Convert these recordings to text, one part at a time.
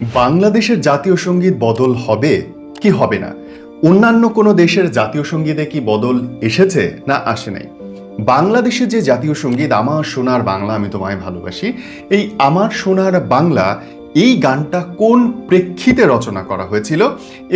বাংলাদেশের জাতীয় সংগীত বদল হবে কি হবে না? অন্যান্য কোনো দেশের জাতীয় সঙ্গীতে কি বদল এসেছে না আসে নাই? বাংলাদেশের যে জাতীয় সংগীত আমার সোনার বাংলা আমি তোমায় ভালোবাসি, এই আমার সোনার বাংলা এই গানটা কোন প্রেক্ষিতে রচনা করা হয়েছিল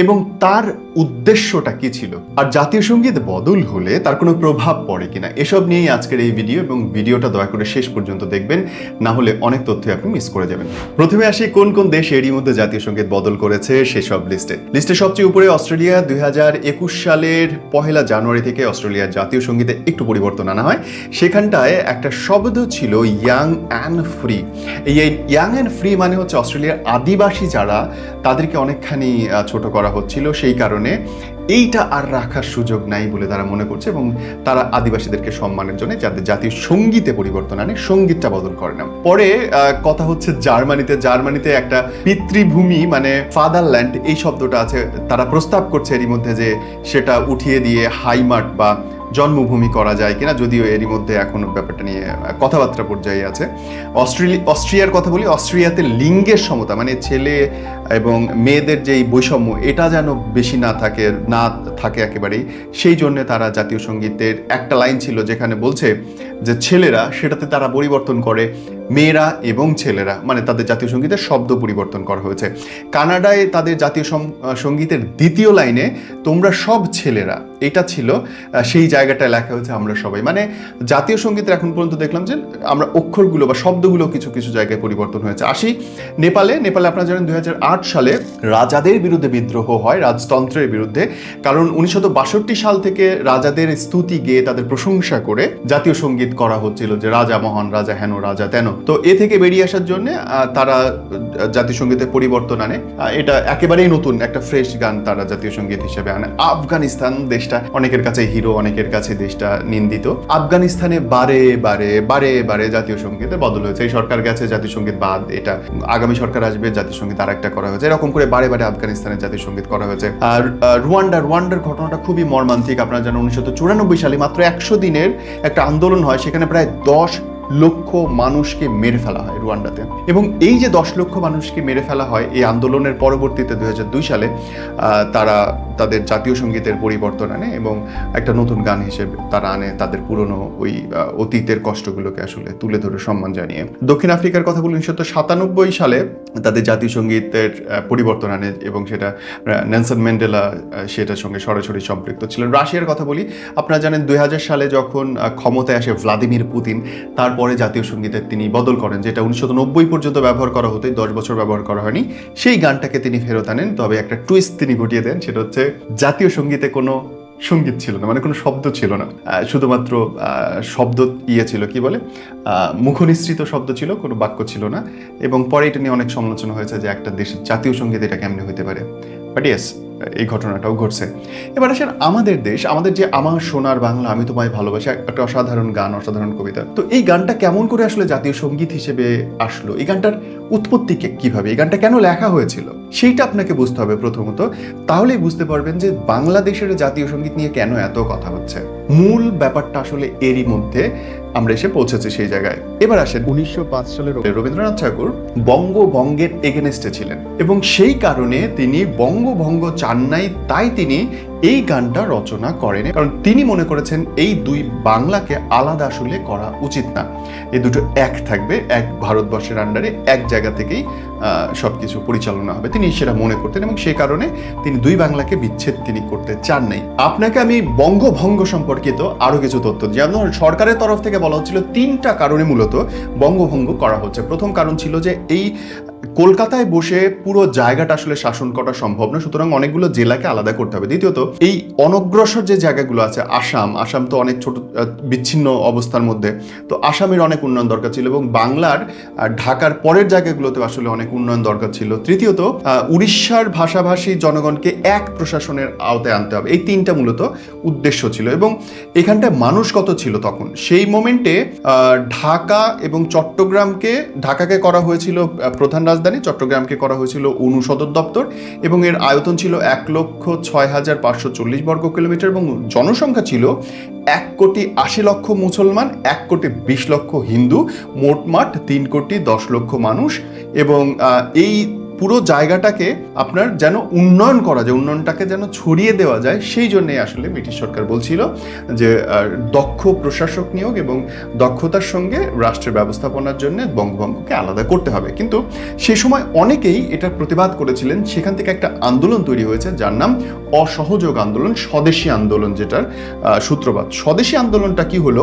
এবং তার উদ্দেশ্যটা কি ছিল? আর জাতীয় সংগীত বদল হলে তার কোনো প্রভাব পড়ে কিনা? এসব নিয়েই আজকের এই ভিডিও এবং ভিডিওটা দয়া করে শেষ পর্যন্ত দেখবেন। না হলে অনেক তথ্য আপনি মিস করে যাবেন। প্রথমে আসি কোন কোন দেশ এরই মধ্যে জাতীয় সংগীত বদল করেছে সেসব লিস্টে লিস্টে সবচেয়ে উপরে অস্ট্রেলিয়া, দুই হাজার একুশ সালের পহেলা জানুয়ারি থেকে অস্ট্রেলিয়ার জাতীয় সঙ্গীতে একটু পরিবর্তন আনা হয়। সেখানটায় একটা শব্দ ছিল ইয়াং অ্যান্ড ফ্রি এই ইয়াং অ্যান্ড ফ্রি মানে হচ্ছে অস্ট্রেলিয়ার আদিবাসী যারা, তাদেরকে অনেকখানি ছোট করা হচ্ছিল। সেই কারণে এইটা আর রাখার সুযোগ নাই বলে তারা মনে করছে এবং তারা আদিবাসীদেরকে সম্মানের জন্য যাদের জাতীয় সঙ্গীতে পরিবর্তন আনে, সঙ্গীতটা বদল করে না পরে কথা হচ্ছে জার্মানিতে। জার্মানিতে একটা পিতৃভূমি মানে ফাদারল্যান্ড, এই শব্দটা আছে, তারা প্রস্তাব করছে এরই মধ্যে যে সেটা উঠিয়ে দিয়ে হাইমার্ট বা জন্মভূমি করা যায় কিনা, যদিও এরই মধ্যে এখনও ব্যাপারটা নিয়ে কথাবার্তা পর্যায়ে আছে। অস্ট্রেলিয়া অস্ট্রিয়ার কথা বলি, অস্ট্রিয়াতে লিঙ্গের সমতা মানে ছেলে এবং মেয়েদের যেই বৈষম্য, এটা যেন বেশি না থাকে না থাকে একেবারেই, সেই জন্যে তারা জাতীয় সঙ্গীতের একটা লাইন ছিল যেখানে বলছে যে ছেলেরা সেটাতে তারা পরিবর্তন করে মেয়েরা এবং ছেলেরা মানে তাদের জাতীয় সঙ্গীতের শব্দ পরিবর্তন করা হয়েছে। কানাডায় তাদের জাতীয় সঙ্গীতের দ্বিতীয় লাইনে তোমরা সব ছেলেরা, এটা ছিল সেই জায়গাটায় লেখা হয়েছে আমরা সবাই। মানে জাতীয় সঙ্গীতের এখন পর্যন্ত দেখলাম যে আমরা অক্ষরগুলো বা শব্দগুলো কিছু কিছু জায়গায় পরিবর্তন হয়েছে। আসি নেপালে নেপালে আপনারা জানেন দু হাজার আট সালে রাজাদের বিরুদ্ধে বিদ্রোহ হয়, রাজতন্ত্রের বিরুদ্ধে। কারণ উনিশশো বাষট্টি সাল থেকে রাজাদের স্তুতি গেয়ে তাদের প্রশংসা করে জাতীয় সংগীত করা হচ্ছিল যে রাজা মহান, রাজা হেন, রাজা তেন। তো এ থেকে বেরিয়ে আসার জন্য তারা জাতীয় পরিবর্তন আনে। এটা একেবারেই নতুন একটা ফ্রেশ গান তারা জাতীয় সংগীত হিসেবে আনে। আফগানিস্তান দেশটা, অনেকের কাছে হিরো, অনেকের কাছে দেশটা নিন্দিত। আফগানিস্তানে বারে বারে বারে বারে জাতীয় সঙ্গীতে বদল হয়েছে। এই সরকার গেছে জাতীয় সংগীত বাদ, এটা আগামী সরকার আসবে জাতীয় সংগীত আর একটা করা হয়েছে। এরকম করে বারে বারে আফগানিস্তানের জাতীয় সংগীত করা হয়েছে। আর রুয়ান্ডা, রুয়ান্ডার ঘটনাটা খুবই মর্মান্তিক। আপনারা জানেন, উনিশশো চুরানব্বই সালে মাত্র একশো দিনের একটা আন্দোলন হয়, সেখানে প্রায় দশ লক্ষ মানুষকে মেরে ফেলা হয় রুয়ান্ডাতে। এবং এই যে দশ লক্ষ মানুষকে মেরে ফেলা হয়, এই আন্দোলনের পরবর্তীতে দুই হাজার দুই সালে তারা তাদের জাতীয় সঙ্গীতের পরিবর্তন আনে এবং একটা নতুন গান হিসেবে তারা আনে তাদের পুরনো ওই অতীতের কষ্টগুলোকে আসলে তুলে ধরে সম্মান জানিয়ে। দক্ষিণ আফ্রিকার কথা বলি, উনিশশো সাতানব্বই সালে তাদের জাতীয় সঙ্গীতের পরিবর্তন আনে এবং সেটা নেলসন ম্যান্ডেলা সেটার সঙ্গে সরাসরি সম্পৃক্ত ছিলেন। রাশিয়ার কথা বলি, আপনারা জানেন দুই হাজার সালে যখন ক্ষমতায় আসে ভ্লাদিমির পুতিন, তারপরে জাতীয় সঙ্গীতের তিনি বদল করেন, যেটা উনিশশো নব্বই পর্যন্ত ব্যবহার করা হতো দশ বছর ব্যবহার করা হয়নি। সেই গানটাকে তিনি ফেরত আনেন, তবে একটা টুইস্ট তিনি ঘটিয়ে দেন, সেটা হচ্ছে জাতীয় সঙ্গীতে কোনো সংগীত ছিল না মানে কোনো শব্দ ছিল না। শুধুমাত্র শব্দ ইয়ে ছিল, কি বলে? মুখনিসৃত শব্দ ছিল, কোনো বাক্য ছিল না। এবং পরে এটা নিয়ে অনেক সমালোচনা হয়েছে যে একটা দেশের জাতীয় সংগীত এটা কেমনে হতে পারে। বাট ইয়েস এই ঘটনাটাও ঘটছে। এবার আসেন আমাদের দেশ, আমাদের যে আমার সোনার বাংলা, আমি তোমায় ভালোবাসি, একটা অসাধারণ গান, অসাধারণ কবিতা। তো এই গানটা কেমন করে আসলে জাতীয় সংগীত হিসেবে আসলো? এই গানটার উৎপত্তিকে কীভাবে? এই গানটা কেন লেখা হয়েছিল? সেইটা আপনাকে বুঝতে হবে প্রথমত। তাহলেই বুঝতে পারবেন যে বাংলাদেশের জাতীয় সংগীত নিয়ে কেন এত কথা হচ্ছে। মূল ব্যাপারটা আসলে এরই মধ্যে আমরা এসে পৌঁছেছি সেই জায়গায়। এবার আসেন উনিশশো পাঁচ সালের রবীন্দ্রনাথ ঠাকুর বঙ্গভঙ্গের এগেনেস্টে ছিলেন এবং সেই কারণে তিনি বঙ্গভঙ্গ চান নাই তাই তিনি এই গানটা রচনা করেন। কারণ তিনি মনে করেছেন এই দুই বাংলাকে আলাদা আসলে করা উচিত না। এই দুটো এক থাকবে, এক ভারতবর্ষের আন্ডারে এক জায়গা থেকেই সব কিছু পরিচালনা হবে। তিনি সেটা মনে করতেন এবং সেই কারণে তিনি দুই বাংলাকে বিচ্ছেদ তিনি করতে চান নাই। আপনাকে আমি বঙ্গভঙ্গ সম্পর্কিত আরও কিছু তথ্য। যেমন সরকারের তরফ থেকে বলা হচ্ছিল তিনটা কারণে মূলত বঙ্গভঙ্গ করা হচ্ছে। প্রথম কারণ ছিল যে এই কলকাতায় বসে পুরো জায়গাটা আসলে শাসন করা সম্ভব না, সুতরাং অনেকগুলো জেলাকে আলাদা করতে হবে। দ্বিতীয়ত, এই অনগ্রসর যে জায়গাগুলো আছে, আসাম আসাম তো অনেক ছোট বিচ্ছিন্ন অবস্থার মধ্যে, তো আসামের অনেক উন্নয়ন দরকার ছিল এবং বাংলার ঢাকার পরের জায়গাগুলোতে আসলে অনেক উন্নয়ন দরকার ছিল। তৃতীয়ত উড়িষ্যার ভাষাভাষী জনগণকে এক প্রশাসনের আওতায় আনতে হবে। এই তিনটা মূলত উদ্দেশ্য ছিল এবং এখানটায় মানুষ কত ছিল তখন? সেই মোমেন্টে ঢাকা এবং চট্টগ্রামকে, ঢাকাকে করা হয়েছিল প্রধান রাজধানী চট্টগ্রামকে করা হয়েছিল অনুসদর দপ্তর এবং এর আয়তন ছিল এক লক্ষ ছয় হাজার পাঁচশো চল্লিশ বর্গ কিলোমিটার এবং জনসংখ্যা ছিল এক কোটি আশি লক্ষ মুসলমান, এক কোটি বিশ লক্ষ হিন্দু মোটমাট তিন কোটি দশ লক্ষ মানুষ এবং এই পুরো জায়গাটাকে আপনার যেন উন্নয়ন করা যায়, উন্নয়নটাকে যেন ছড়িয়ে দেওয়া যায়, সেই জন্যই আসলে ব্রিটিশ সরকার বলছিল যে দক্ষ প্রশাসক নিয়োগ এবং দক্ষতার সঙ্গে রাষ্ট্রের ব্যবস্থাপনার জন্য বঙ্গভঙ্গকে আলাদা করতে হবে। কিন্তু সে সময় অনেকেই এটার প্রতিবাদ করেছিলেন। সেখান থেকে একটা আন্দোলন তৈরি হয়েছে, যার নাম অসহযোগ আন্দোলন, স্বদেশী আন্দোলন যেটার সূত্রপাত। স্বদেশী আন্দোলনটা কি হলো?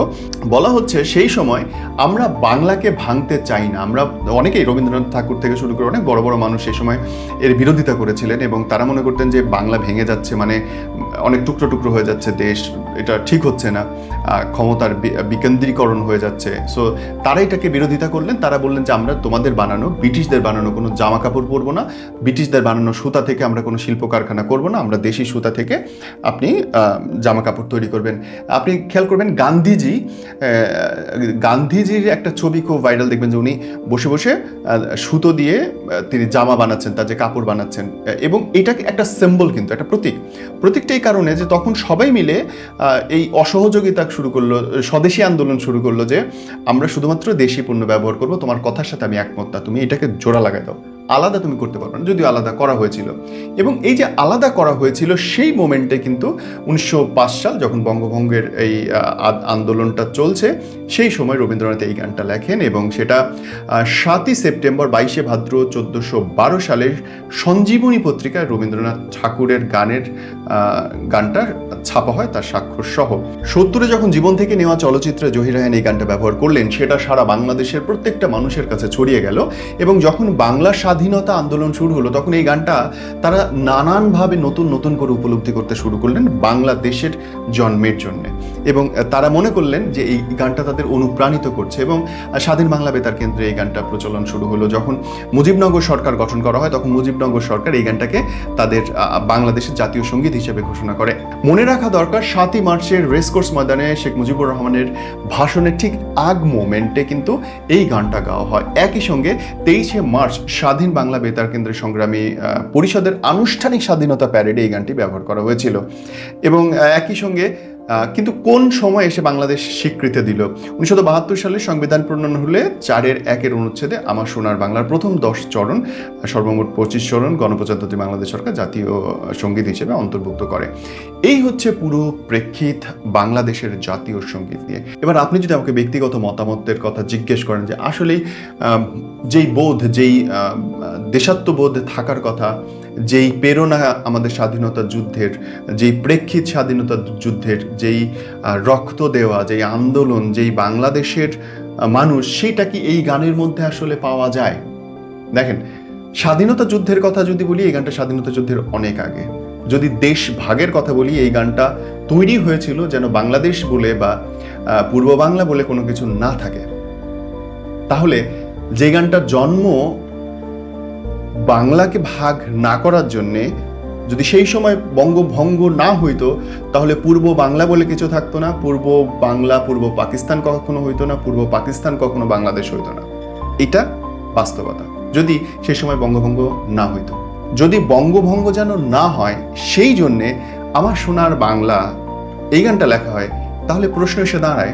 বলা হচ্ছে সেই সময় আমরা বাংলাকে ভাঙতে চাই না। আমরা অনেকেই রবীন্দ্রনাথ ঠাকুর থেকে শুরু করে অনেক বড় বড় মানুষ সেই সময় এর বিরোধিতা করেছিলেন এবং তারা মনে করতেন যে বাংলা ভেঙে যাচ্ছে মানে অনেক টুকরো টুকরো হয়ে যাচ্ছে দেশ, এটা ঠিক হচ্ছে না ক্ষমতার বিকেন্দ্রীকরণ হয়ে যাচ্ছে। সো তারা এটাকে বিরোধিতা করলেন, তারা বললেন যে আমরা তোমাদের বানানো, ব্রিটিশদের বানানো কোনো জামা কাপড় পরবো না, ব্রিটিশদের বানানো সুতা থেকে আমরা কোনো শিল্প কারখানা করব না, আমরা দেশি সুতা থেকে আপনি জামা কাপড় তৈরি করবেন। আপনি খেয়াল করবেন গান্ধীজি গান্ধীজির একটা ছবি খুব ভাইরাল, দেখবেন যে উনি বসে বসে সুতো দিয়ে তিনি জামা বানাচ্ছেন, তার যে কাপড় বানাচ্ছেন এবং এটাকে একটা সিম্বল কিন্তু, একটা প্রতীক। প্রতীকটা এই কারণে যে তখন সবাই মিলে এই অসহযোগিতা শুরু করল, স্বদেশী আন্দোলন শুরু করল যে, আমরা শুধুমাত্র দেশি পণ্য ব্যবহার করব, তোমার কথার সাথে আমি একমত না, তুমি এটাকে জোড়া লাগাই দাও। আলাদা তুমি করতে পারবে না, যদিও আলাদা করা হয়েছিল। এবং এই যে আলাদা করা হয়েছিল, সেই মোমেন্টে কিন্তু উনিশশো পাঁচ সাল যখন বঙ্গভঙ্গের এই আন্দোলনটা চলছে, সেই সময় রবীন্দ্রনাথ এই গানটা লেখেন এবং সেটা সাতই সেপ্টেম্বর বাইশে ভাদ্র চোদ্দোশো বারো সালের সঞ্জীবনী পত্রিকায় রবীন্দ্রনাথ ঠাকুরের গানের গানটা ছাপা হয় তার স্বাক্ষর সহ। সত্তরে যখন জীবন থেকে নেওয়া চলচ্চিত্রে জহির রায়হান এই গানটা ব্যবহার করলেন, সেটা সারা বাংলাদেশের প্রত্যেকটা মানুষের কাছে ছড়িয়ে গেল এবং যখন বাংলা স্বাধীনতা আন্দোলন শুরু হলো, তখন এই গানটা তারা নানানভাবে নতুন নতুন করে উপলব্ধি করতে শুরু করলেন বাংলাদেশের জন্মের জন্য। এবং তারা মনে করলেন যে এই গানটা তাদের অনুপ্রাণিত করছে এবং স্বাধীন বাংলা বেতার কেন্দ্রে এই গানটা প্রচলন শুরু হলো। যখন মুজিবনগর সরকার গঠন করা হয়, তখন মুজিবনগর সরকার এই গানটাকে তাদের বাংলাদেশের জাতীয় সংগীত হিসেবে ঘোষণা করে। মনে রাখা দরকার, সাতই মার্চের রেসকোর্স ময়দানে শেখ মুজিবুর রহমানের ভাষণের ঠিক আগ মোমেন্টে কিন্তু এই গানটা গাওয়া হয়। একই সঙ্গে তেইশে মার্চ স্বাধীন বাংলা বেতার কেন্দ্রের সংগ্রামী পরিষদের আনুষ্ঠানিক স্বাধীনতা প্যারেডে এই গানটি ব্যবহার করা হয়েছিল। এবং একই সঙ্গে কিন্তু কোন সময় এসে বাংলাদেশ স্বীকৃতি দিল? উনিশশো বাহাত্তর সালে সংবিধান প্রণয়ন হলে চারের একের অনুচ্ছেদে আমার সোনার বাংলার প্রথম দশ চরণ, সর্বমোট পঁচিশ চরণ গণপ্রজাতন্ত্রী বাংলাদেশ সরকার জাতীয় সংগীত হিসেবে অন্তর্ভুক্ত করে। এই হচ্ছে পুরো প্রেক্ষিত বাংলাদেশের জাতীয় সংগীত নিয়ে। এবার আপনি যদি আমাকে ব্যক্তিগত মতামতের কথা জিজ্ঞেস করেন যে আসলেই যেই বোধ, যেই দেশাত্মবোধ থাকার কথা যেই প্রেরণা আমাদের স্বাধীনতা যুদ্ধের, যেই প্রেক্ষিত স্বাধীনতা যুদ্ধের, যেই রক্ত দেওয়া, যেই আন্দোলন, যেই বাংলাদেশের মানুষ সেটা কি এই গানের মধ্যে আসলে পাওয়া যায়? দেখেন, স্বাধীনতা যুদ্ধের কথা যদি বলি, এই গানটা স্বাধীনতা যুদ্ধের অনেক আগে। যদি দেশ ভাগের কথা বলি, এই গানটা তৈরি হয়েছিল যেন বাংলাদেশ বলে বা পূর্ব বাংলা বলে কোনো কিছু না থাকে। তাহলে যে গানটার জন্ম বাংলাকে ভাগ না করার জন্যে যদি সেই সময় বঙ্গভঙ্গ না হইতো, তাহলে পূর্ব বাংলা বলে কিছু থাকতো না, পূর্ব বাংলা, পূর্ব পাকিস্তান কখনো হইতো না, পূর্ব পাকিস্তান কখনো বাংলাদেশ হইতো না। এটা বাস্তবতা। যদি সেই সময় বঙ্গভঙ্গ না হইতো। যদি বঙ্গভঙ্গ যেন না হয়, সেই জন্যে আমার সোনার বাংলা, এই গানটা লেখা হয়, তাহলে প্রশ্ন এসে দাঁড়ায়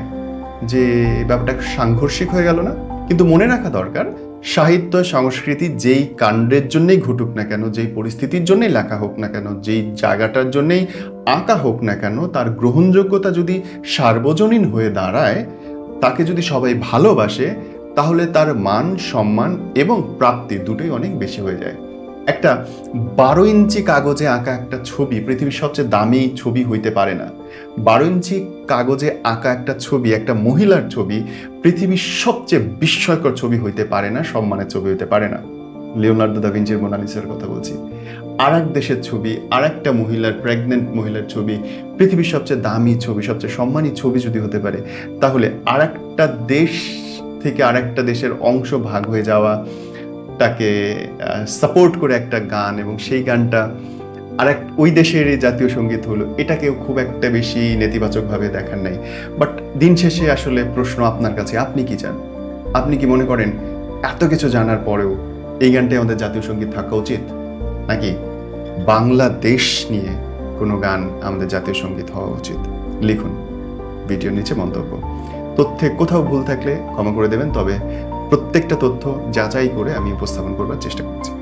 যে, ব্যাপারটা সাংঘর্ষিক হয়ে গেল না? কিন্তু মনে রাখা দরকার সাহিত্য, সংস্কৃতি যেই কাণ্ডের জন্যেই ঘটুক না কেন, যেই পরিস্থিতির জন্যেই লেখা হোক না কেন, যেই জায়গাটার জন্যেই আঁকা হোক না কেন, তার গ্রহণযোগ্যতা যদি সার্বজনীন হয়ে দাঁড়ায়, তাকে যদি সবাই ভালোবাসে, তাহলে তার মান, সম্মান এবং প্রাপ্তি দুটোই অনেক বেশি হয়ে যায়। একটা বারো ইঞ্চি কাগজে আঁকা একটা ছবি, পৃথিবীর সবচেয়ে দামি ছবি হইতে পারে না। বারো ইঞ্চি কাগজে আঁকা একটা ছবি, একটা মহিলার ছবি, পৃথিবীর সবচেয়ে বিস্ময়কর ছবি হইতে পারে না, সম্মানের ছবি হইতে পারে না। লিওনার্দো দা ভিঞ্চির মোনালিসার কথা বলছি। আর এক দেশের ছবি আর একটা মহিলার প্রেগনেন্ট মহিলার ছবি, পৃথিবীর সবচেয়ে দামি ছবি, সবচেয়ে সম্মানী ছবি যদি হতে পারে, তাহলে আর একটা দেশ থেকে আর একটা দেশের অংশ ভাগ হয়ে যাওয়া তাকে সাপোর্ট করে একটা গান এবং সেই গানটা আর এক ওই দেশের জাতীয় সংগীত হলো। এটাকেও খুব একটা বেশি নেতিবাচকভাবে দেখার নাই। বাট দিন শেষে আসলে প্রশ্ন আপনার কাছে, আপনি কি চান? আপনি কি মনে করেন এত কিছু জানার পরেও এই গানটাই আমাদের জাতীয় সংগীত থাকা উচিত? নাকি বাংলাদেশ নিয়ে কোনো গান আমাদের জাতীয় সংগীত হওয়া উচিত? লিখুন। ভিডিওর নিচে মন্তব্য। তথ্যে কোথাও ভুল থাকলে ক্ষমা করে দেবেন, তবে প্রত্যেকটা তথ্য যাচাই করে আমি উপস্থাপন করবার চেষ্টা করছি।